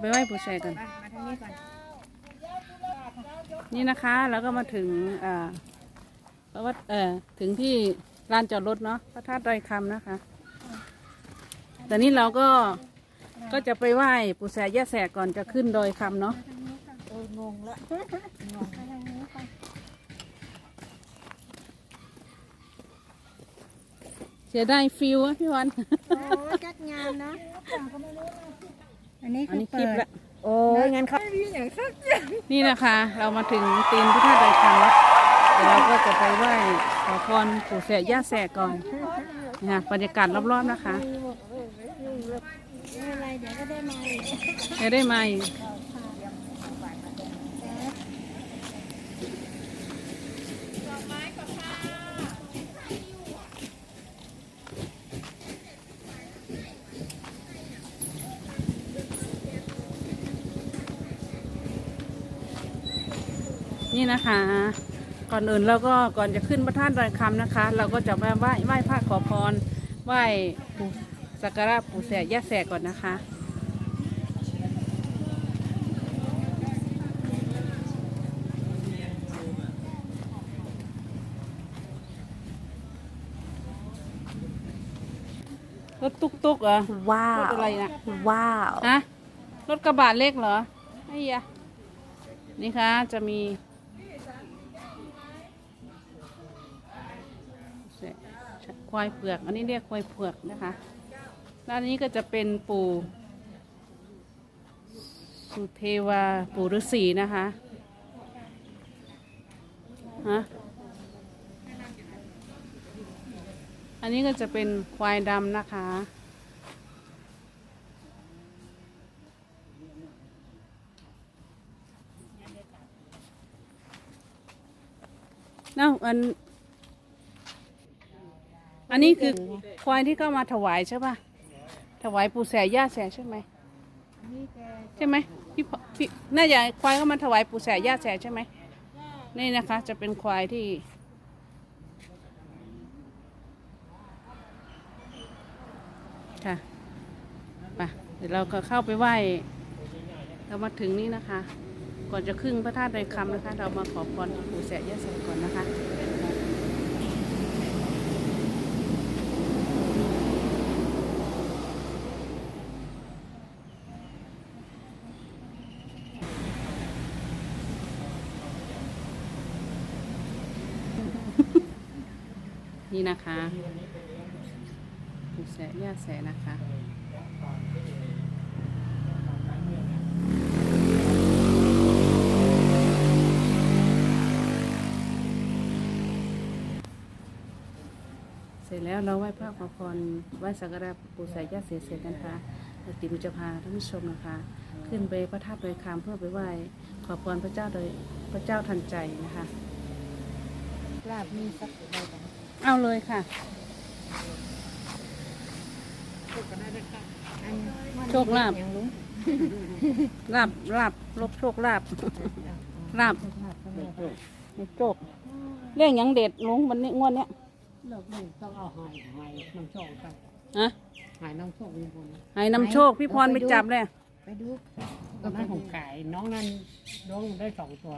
ไปไหว้ปู่แสกันมามาทางนี้ก่อนนี่นะคะแล้วก็มาถึงอ่าเพราะว่าเอ่อถึงที่ลานจอดรถเนาะพระธาตุดอยคำนะคะ แต่นี่เราก็ก็จะไปไหว้ปู่แสย่าแสก่อนจะขึ้นดอยคำเนาะเอองงละงงทางนี้ก่อนเสียได้ฟิลอะพี่วันโอ้จัดงานนะ อันนี้อันคือนี้คลิเปิปด ละโอ้ยงั้นเขาไม่มีอย่างสักอย่างนี่นะคะ เรามาถึงตีนพระธาตุดอยคำแล้วเดี๋ยวเราก็จะไปไหว้ขอพรปู่แสย่าแสก่อนนะคะบรรยากาศรอบๆนะคะ ไม่เป็นไรเดี๋ยวก็ได้มาอีก จะได้มาอีก นี่นะคะ ก่อนอื่นเราก็ก่อนจะขึ้นพระธาตุดอยคำนะคะ เราก็จะมาไหว้ไหว้พระขอพรไหว้ปู่สักการะปู่แสย่าแสก่อนนะคะรถตุ๊กตุ๊กเหรอ ว้ารถอะไรนะว้าว ฮะ รถกระบะเล็กเหรอไอ้ยะนี่คะจะมี ควายเผือก อันนี้เรียกควายเผือกนะคะด้านนี้ก็จะเป็นปู่สุเทวาปู่ฤาษีนะคะฮะอันนี้ก็จะเป็นควายดำนะคะ เนาอัน อันนี้คือควายที่เข้ามาถวายใช่ป่ะ ถวายปู่แสย่าแสใช่ไหมใช่ไหมพี่พี่น่าจะควายเข้ามาถวายปู่แสย่าแสใช่ไหมนี่นะคะ จะเป็นควายที่ ค่ะไปเดี๋ยวเราก็เข้าไปไหว้เรามาถึงนี่นะคะ ก่อนจะขึ้นพระธาตุดอยคำนะคะ เรามาขอพรปู่แสะยะแสก่อนนะคะ นี่นะคะปูแสะยะแสะนะคะเสร็จแล้วเราไหว้พระขอพรไหว้สักการะปู่สายญาติเสียเสร็จนะคะแล้วติมจะพาท่านผู้ชมนะคะ ขึ้นไปพระธาตุโดอยคำเพื่อไปไหว้ขอพรพระเจ้าโดยพระเจ้าทันใจนะคะลาบมีสักใบ เอาเลยค่ะโชคลาภลาบลาบลบโชคลาบลาบโชคเรื่องยังเด็ดลุงวันนี้งวดเนี้ยเลิกนี่ต้องเอาหายหายน้ำโชคไปฮะหายน้ำโชคมีบุญให้นำโชคพี่พรไปจับเลยไปดูก็นั่ของไก่น้องนั้นน้องได้สองตัว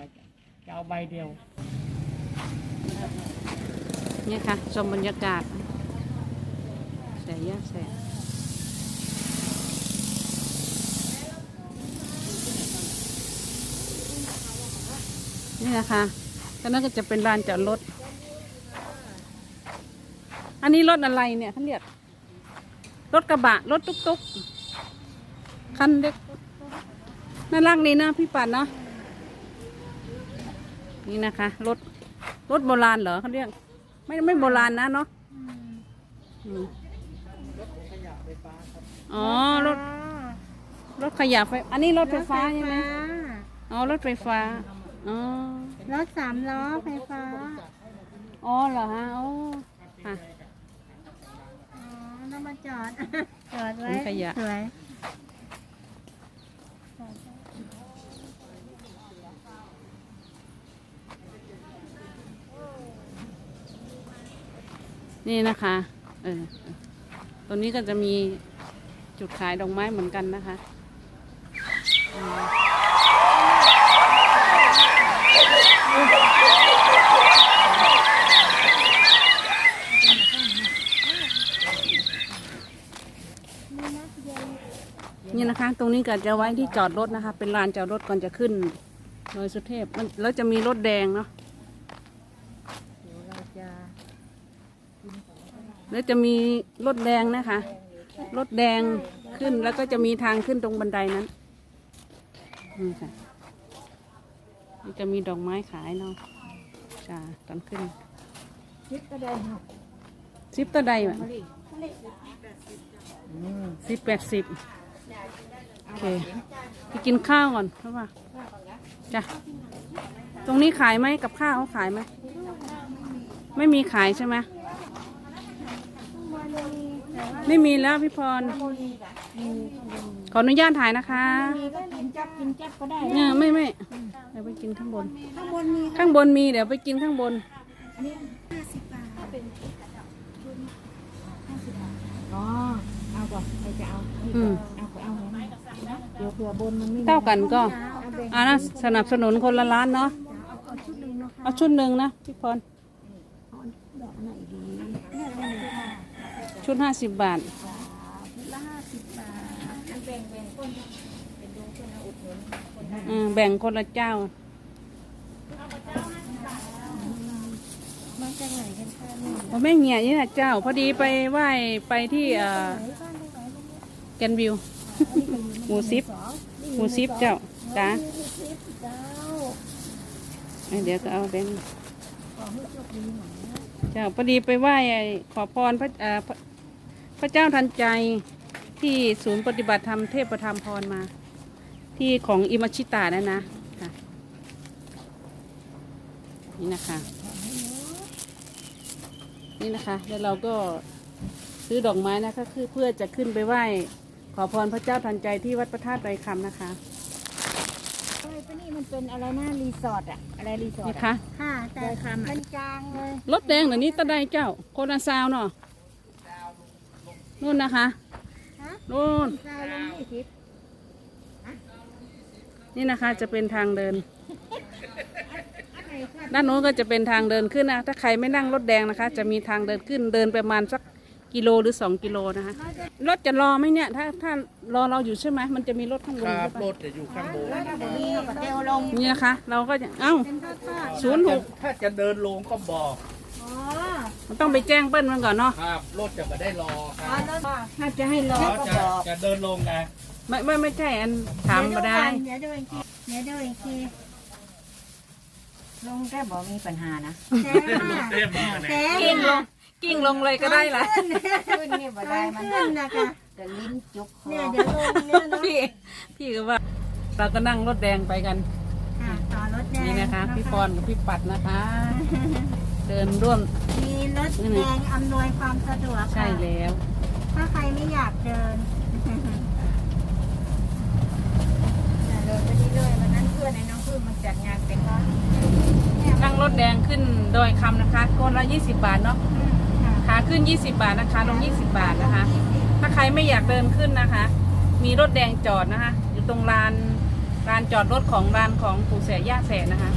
จะเอาใบเดียว นี่ค่ะชมบรรยากาศแสยะแสนี่นะคะก็นั่นก็จะเป็นลานจอดรถ อันนี้รถอะไรเนี่ยเขาเรียกรถกระบะ รถตุ๊กตุ๊กคันเล็ก น่ารักนี่นะพี่ปัดเนาะ นี่นะคะ รถ รถโบราณเหรอเขาเรียก ไม่ไม่โบราณนะเนาะอืมอ๋อรถรถขยะไฟอันนี้รถไฟฟ้าใช่ไหมอ๋อรถไฟฟ้าอ๋อรถสามล้อไฟฟ้า อ๋อเหรอฮะอ๋อค่ะอ๋อต้องมาจอด จอดไว้ถังขยะสวย นี่นะคะเออตรงนี้ก็จะมีจุดขายดอกไม้เหมือนกันนะคะนี่นะคะ ตรงนี้ก็จะไว้ที่จอดรถนะคะ เป็นลานจอดรถก่อนจะขึ้นดอยสุเทพมันแล้วจะมีรถแดงเนาะ เดี๋ยวเราจะ แล้วจะมีรถแดงนะคะ รถแดงขึ้นแล้วก็จะมีทางขึ้นตรงบันไดนั้นนี่ค่ะนี่จะมีดอกไม้ขายเนาะจ้าตอนขึ้นคิดก็ได้ค่ะซิปตัวใดวะสิบแปดสิบโอเคไปกินข้าวก่อนเพราะว่าจ้ะตรงนี้ขายไหมกับข้าวเขาขายไหมไม่มีขายใช่ไหม ไม่มีแล้วพี่พร ขออนุญาตถ่ายนะคะมีก็กินจับกินจับก็ได้เนี่ยไม่ไม่เดี๋ยวไปกินข้างบน ข้างบนมีข้างบนมีเดี๋ยวไปกินข้างบนห้าสิบบาทเป็นอ๋อเอาก่อนใครจะเอาอืมเอาไปเอาไหมเดี๋ยวเผื่อบนมันไม่มีเท่ากันก็เอาแบ่งอ่านะสนับสนุนคนละล้านเนาะเอาเอาชุดหนึ่งนะคะเอาชุดหนึ่งนะพี่พร แบบไหนดีเนี่ยอะไรดีค่ะ ชุดห้าสิบบาท ชุดละห้าสิบบาทอืมแบ่งคนละเจ้า มาจากไหนกันคะนี่ผมแม่เหี่ยนี่นะเจ้า พอดีไปไหว้ไปที่เอ่อไหนบ้านตรงไหนบ้างเนี่ยแกนวิวหมูซิปสองหมูซิปเจ้าจ้าหมูซิปเจ้าเอ้ยเดี๋ยวก็เอาแบงค์ขอให้โชคดีหน่อยนะเจ้าพอดีไปไหว้ไอ้ขอพรพระเอ่อพระ พระเจ้าทันใจที่ศูนย์ปฏิบัติธรรมเทพประธรรมพรมา ที่ของอิมาชิตานะนะค่ะนี่นะคะ นี่นะคะแล้วเราก็ซื้อดอกไม้นะคะคือเพื่อจะขึ้นไปไหว้ขอพรพระเจ้าทันใจที่วัดพระธาตุไรคำนะคะเอ้ยก็นี่มันเป็นอะไรนะรีสอร์ทอะอะไรรีสอร์นี่ทคะค่ะแต่ได้คำอะมันจางเลย รถแดงเดี๋ยวนี้ตะไดเจ้าโคนาซาวเนาะ นู่นนะคะฮะนู่นซาวลงยี่สิบนี่นะคะจะเป็นทางเดิน ด้านโน้นก็จะเป็นทางเดินขึ้นนะ ถ้าใครไม่นั่งรถแดงนะคะ จะมีทางเดินขึ้นเดินประมาณสักกิโลหรือสองกิโลนะคะ รถจะรอไหมเนี่ย ถ้าถ้ารอเราอยู่ใช่ไหมมันจะมีรถข้างบนคใช่รับปะรถจะอยู่ข้างบนแล้วก็มีกับเดวลงนี่นะคะ เราก็จะเอ้าเป็นทอดๆศูนย์หกถ้าจะเดินลงก็บอกอ๋อ มันต้องไปแจ้งเปิ้ลมันก่อนเนาะครับรถจะไม่ได้รอคอ๋อรับแล้วถ้าจะให้รอเขาก็จะบอกจะเดินลงนะไม่ไม่ไม่ใช่อันถามมาได้ เดี๋ยวดูอีกทีเดี๋ยวดูอีกทีลงได้บอกมีปัญหานะแจ้งค่ะเต็มเลยแจ้งกิ้งลงกิ้งลงเลยก็ได้ละขึ้นนี่บ่ได้มันขึ้นนะคะแต่ลิ้นจุกคอเนี่ยเดี๋ยวลงเนี่ยเนาะพี่พี่ก็ว่า เราก็นั่งรถแดงไปกัน ค่ะต่อรถแดงนี่นะคะ พี่ปอนกับพี่ปัดนะคะ เดินร่วม มีรถแดงอำนวยความสะดวกใช่ค่ะแล้ว ถ้าใครไม่อยากเดินแต่เดินไปเรื่อยๆวันนั้นเพื่อนไอ้น้องเพื่อนมันจัดงานเป็นร้อนนั่งรถแดงขึ้นดอยคำนะคะคนละ 20 บาทเนาะขาขึ้น 20 บาทนะคะลง 20 บาทนะคะ ถ้าใครไม่อยากเดินขึ้นนะคะ มีรถแดงจอดนะคะ อยู่ตรงลานลานจอดรถของร้านของปู่แสย่าแสนนะคะ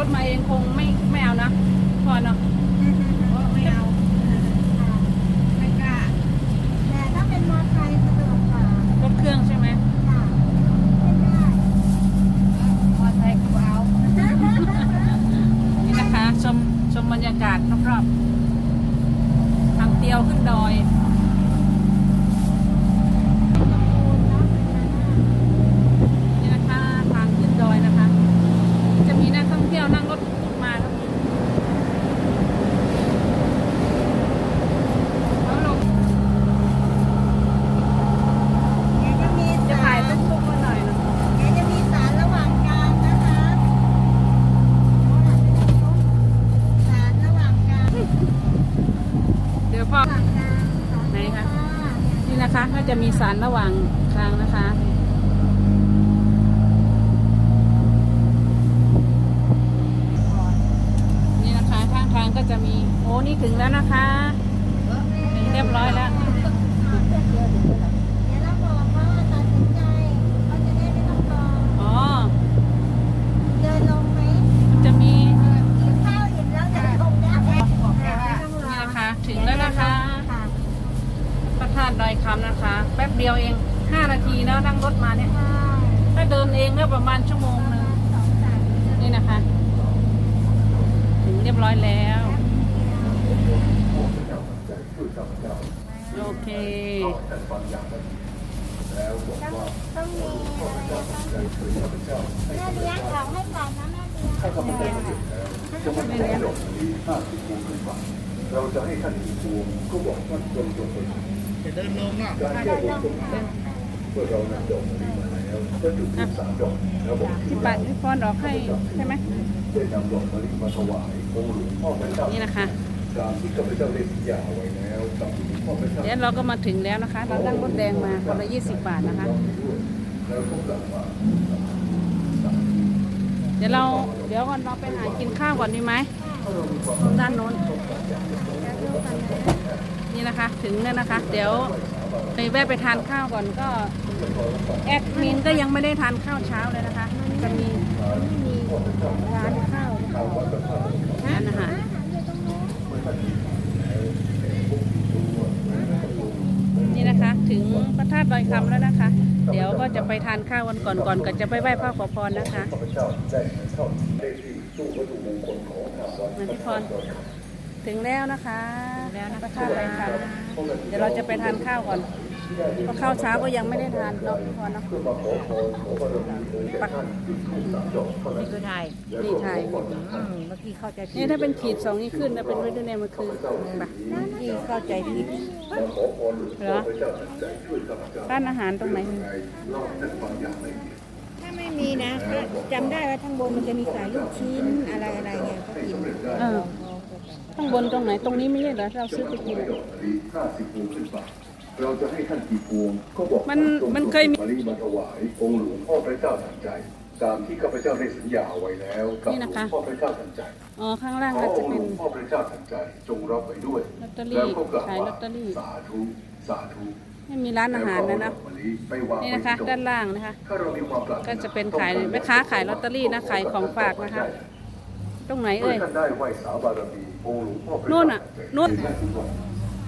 รถมาเองคงไม่ไม่เอานะพอเนาะ จะมีสารระหว่างทางนะคะ นี่นะคะข้างทางก็จะมี โอ้นี่ถึงแล้วนะคะ ถึงเรียบร้อยแล้ว เดี๋ยวเราบอกเขาว่าตัดสินใจเขาจะได้ไม่ต้องรอ อ๋อ เดินลงไหม มันจะมี กินข้าวอิ่มแล้วจะลงได้ไม่ต้องร นี่ อ นะคะ ถึงแล้วนะคะ ค่ะ พระธาตุดอยคำนะคะ แป๊บเดียวเอง 5 นาทีแล้วนั่งรถมาเนี่ย ใช่ ถ้าเดินเองก็ ประมาณชั่วโมงหนึงสองสามนี่นะคะ ถึงเรียบร้อยแล้ว โอเค ต้องต้องมีอะไรต้องแม่เลี้ยงของให้ก่อนนะแม่เลี้ยงเราจะให้ท่านผู้ชมก็บอกว่าจงจงเป็นจะเดินลงเนาะการแก้บนตรงนี้เมื่อเรานำดอกมะลิมาแล้วก็จุดธูปสามดอกแล้วบอกที่ปัดที่พรออกให้ใช่ไหมได้นำดอกมะลิมาถวายองค์หลวงพ่อพระเจ้านี่นะคะตาม ที่ข้าพเจ้าได้สัญญาไว้แล้วกับหลวงพ่อพระเจ้าเดี๋ยวเราก็มาถึงแล้วนะคะ เรานั่งรถแดงมาคนละ20บาทนะคะแล้วก็กลับมาเดี๋ยวเราเดี๋ยวก่อนเราไปหากินข้าวก่อนดีไหมตรงด้านโน้นนี่นะคะ ถึงแล้วนะคะ เดี๋ยว ไปแวะไปทานข้าวก่อนก็แอดมินก็ยังไม่ได้ทานข้าวเช้าเลยนะคะ จะมีร้านข้าวร้านอาหารนี่นะคะ ถึงพระธาตุดอยคำแล้วนะคะ เดี๋ยวก็จะไปทานข้าวกันก่อนก่อนก็จะไปไหว้พระขอพรนะคะข้าพเจ้าได้เข้าเลขที่ตู้วัตถุมงคลของทางวัดมาที่พรถึงแล้วนะคะ แล้วพระธาตุดอยคำ เดี๋ยวเราจะไปทานข้าวก่อนเพราะข้าวเช้าก็ยังไม่ได้ทานเนาะพอเนาะมาขอพรขอบารมีองค์แก่ท่านจุดธูปสามดอกเท่านั้นนี่คือไทยนี่ไทยอืมเมื่อกี้เข้าใจผินี่ดถ้าเป็นขีดสองนี่ขึ้นถ้าเป็นไว้ด้วยในมันคือไปเมื่อกี้เข้าใจผิดมาขอพรหลวงพ่อพระเจ้าทันใจช่วยข้าพเจ้าร้านอาหารตรงไหนไงเล่าแต่บางอย่างไม่มีถ้าไม่มีนะถ้าจำได้ว่าทั้างบนมันจะมีขายลูกชิ้นอะไรอะไรไงเขากินเออ ข้างบนตรงไหนตรงนี้ไม่ใช่เหรอเราซื้อไปกินดอกมะลิห้าสิบพวงขึ้นไปเราจะให้ท่านกี่พวงก็บอกมันมันเคยมีมะลิมาถวายองค์หลวงพ่อพระเจ้าทันใจตามที่ข้าพเจ้าได้สัญญาไว้แล้วกับนี่หลวนะคะงพ่อพระเจ้าทันใจอ๋อข้างล่างขอก็อจะงค์หลเป็นวงพ่อพระเจ้าทันใจจงรับไปด้วยลอตเตอรี่แล้วก็กล่าวขายลอว่าตเตอรี่สาธุสาธุไม่มีร้านอาหารนะนะนี่นะคะ ด้านล่างนะคะถ้าเรามีความปรารถก็จะเป็นขายแม่ค้าขายลอตเตอรี่นะขายของฝากนะคะ ตรงไหนเมื่เอ่อยท่านได้ไหว้สาบารมี องค์หลวงพ่อพระเจ้านู่นน่ะนู่น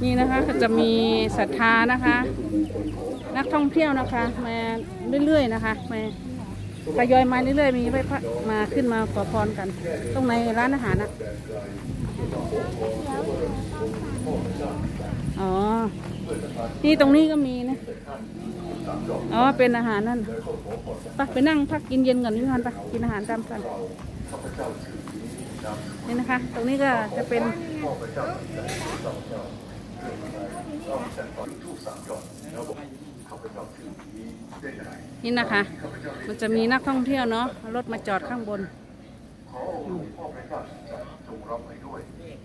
นี่นะคะจะมีศรัทธานะคะ นักท่องเที่ยวนะคะมาเรื่อยๆนะคะมาทยอยมาเรื่อยๆมีไปพระมาขึ้นมาขอพรกัน ตรงไหนร้านอาหารนะอ๋อ นี่ตรงนี้ก็มีนะ อ๋อ เป็นอาหารนั่นไปไปนั่งพักกินเย็นก่อนพี่พันไปกินอาหารตามสั่ง นี่นะคะ ตรงนี้ก็จะเป็นนี่นะคะ มันจะมีนักท่องเที่ยวเนาะเอารถมาจอดข้างบนขอองค์หลวงพ่อพระเจ้าทันใจจงรับไปด้วย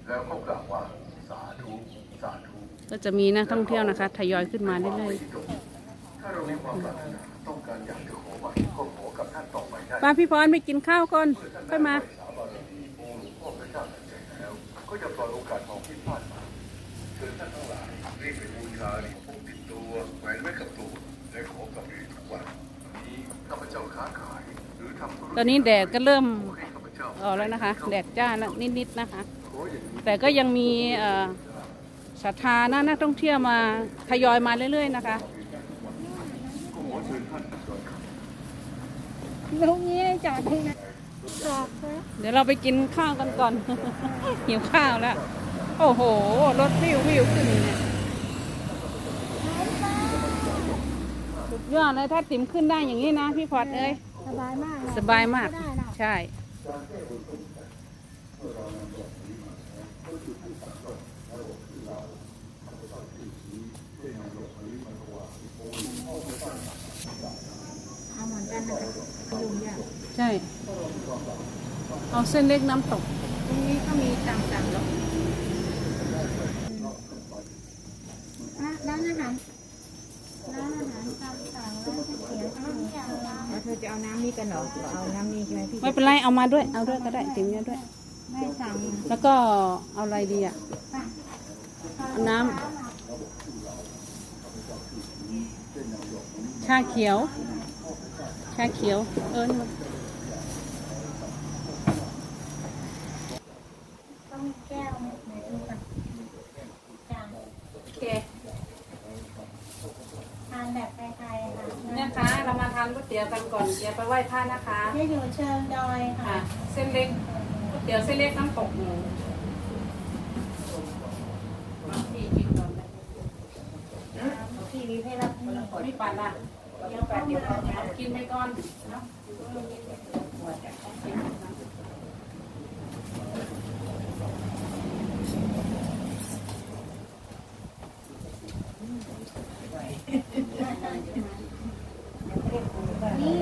แล้วก็กล่าวว่าสาธุสาธุก็จะมีนักท่องเที่ยวนะคะทยอยขึ้นมาเรื่อยถ้าเรามีความปรารถนาต้องการอยากจะขอบัตรก็ขอกับท่านต่อไปได้ๆป้าพี่พรไปกินข้าวก่อนค่อยมา ก็จะปล่อยโอกาสของที่พลาดมาเชิญท่านทั้งหลายรีบไปบูชาเหรียญพกติดตัวแหวนไว้กับตัวและขอกับเหรียญทุกวันวันนี้ข้าพเจ้าค้าขายหรือทำธุรตอนกิจนี้แดดก็เริ่มให้ข้าพเจ้าออกแล้วนะคะ แดดจ้าแล้วนิดๆนะคะขออย่างนี้แต่ก็ยังมีเอ่อศรัทธานะนักท่องเที่ยวมาทยอยมาเรื่อย ๆ นะคะลูกนี้จอดตรงนั้นจอดนะ เดี๋ยวเราไปกินข้าวกันก่อน หิวข้าวแล้ว โอ้โห รถวิววิวขึ้นเนี่ยสุดยอดเลยถ้าติ๋มขึ้นได้อย่างนี้นะ พี่พอดเอ้ยสบายมากเลยสบายมากได้หรอกใช่ เอาเหมือนกันนะคะยุ่งยาก ใช่ เอาเส้นเล็กน้ำตกตรงนี้ก็มีต่างๆแล้วอะร้านอาหารสั่งแล้วก๋วยเตี๋ยวน้ำยำร้านแล้วเธอจะเอาน้ำนี้กันเหรอเอาน้ำนี้ใช่ไหมพี่ไม่เป็นไรเอามาด้วย เอาด้วยก็ได้ติ๋มเนี่ยด้วยไม่สั่งแล้วก็เอาอะไรดีอะเอาน้ำชาเขียว ชาเขียว เอิญมา ต้องมีแก้วไหมไหนดูก่อนจาน โอเค ทานแบบไทยๆค่ะ เนี่ยคะเรามาทาน ก๋วยเตี๋ยวกันก่อนเดี๋ยวไปไหว้พระนะคะจะอยู่เชิงดอยค่ะ ค่ะ เส้นเล็กก๋วยเตี๋ยวเส้นเล็กน้ำตกหมูพี่กินก่อนเลยพี่มีให้รับไม่ปั่นอะเดี๋ยวแป๊บเดียวเอากินไปก่อนเนาะ นี่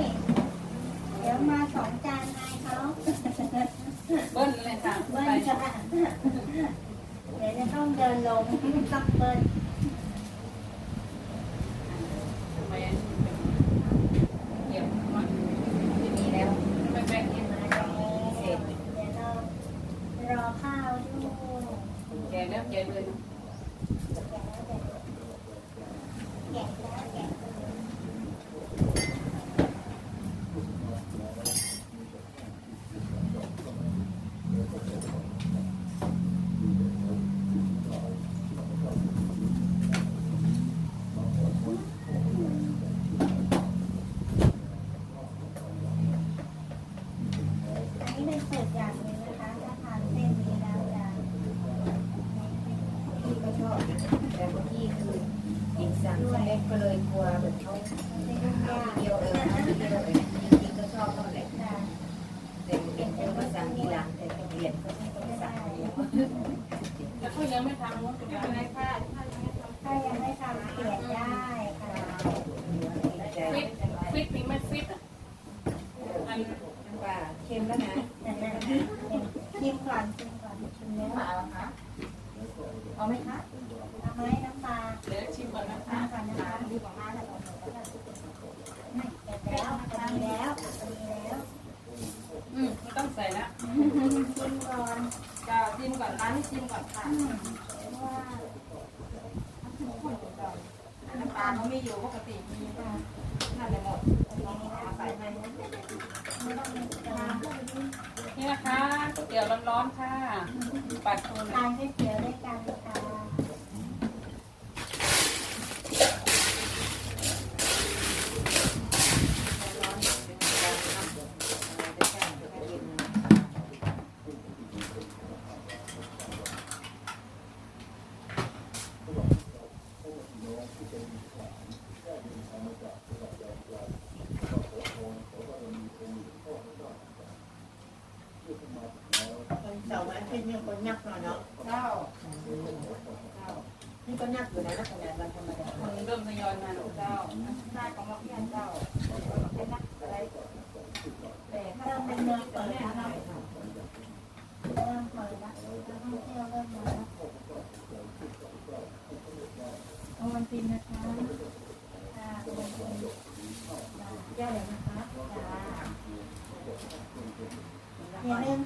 เดี๋ยวมาสองจานนายเขา เบิ้ลเลยค่ะ เบิ้ล ไป จะเดี๋ยวจะต้องเดินลงต้องเบิ้ล ทำไมเก็บมัน มีแล้ว ไม่แบ่งกิน มาแล้วเดี๋ยวเรารอข้าวอยู่ แกแล้วแกเลยนะ แกะแล้วแกะเลย อันนี้เป็นสูตรอย่างหนึงนะคะถ้าทานเส้นนี้แล้วจะ พี่ก็ชอบนะแต่บางทีคืออีกสั่งเส้นเล็กก็เลยกลัวแบบเขา ไม่ยุ่งยาก เดียวเออทีเดียวเออจริงๆก็ชอบเท่าไหร่ ค่ะ แต่เห็นเขาสั่งทีหลังแต่เปลี่ยนก็ไม่ต้องสั่งเดียว แล้วก็ยังไม่ทาเป็นไรค่ะ ถ้ายังไม่ทำเปลี่ยนได้ค่ะ ใจ ฟิตฟิตมีไม่ฟิตอะอัน น้ำปลาเค็มแล้วนะ แต่นั่นชิมก่อนชิมก่อนชิมแล้ว ปลาคะเอาไหมคะ เอาไหมน้ำปลา เดี๋ยวชิมก่อนนะคะ น้ำก่อนนะคะดีกว่ามาแล้วไม่เสร็จแล้วพอดีแล้วพอดีแล้ว อืมไม่ต้องใส่นะ ชิมก่อน จะชิมก่อนร้านนี้ชิมก่อนค่ะ อืมเพราะว่า น้ำตาลเขาไม่อยู่ปกติมีนั่นเลยหมด ใส่ไปนะไม่ต้องมีกระลา นี่นะคะก๋วยเตี๋ยวร้อนๆค่ะปัดคนทานก๋วยเตี๋ยวด้วยกันค่ะ คนเสาร์อาทิตย์เนี่ยคนนักหน่อยเนาะ เจ้า นี่ก็นักอยู่นะนักขนาดวันธรรมดาคนเริ่มทยอยมาแล้วเจ้าหน้าของเราพี่เจ้าเป็นนักอะไรแต่เริ่มเป็นเมืองเปิดแล้วเนะเริ่มเปิดแล้วนักท่องเที่ยวเริ่มมาแล้วโอวันตินนะคะค่ะวันตินแย่เลยนะคะจ้าอย่าลืม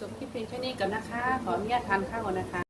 จบคลิปเพียงแค่นี้ก่อนนะคะ ขออนุญาตทานข้าวนะคะ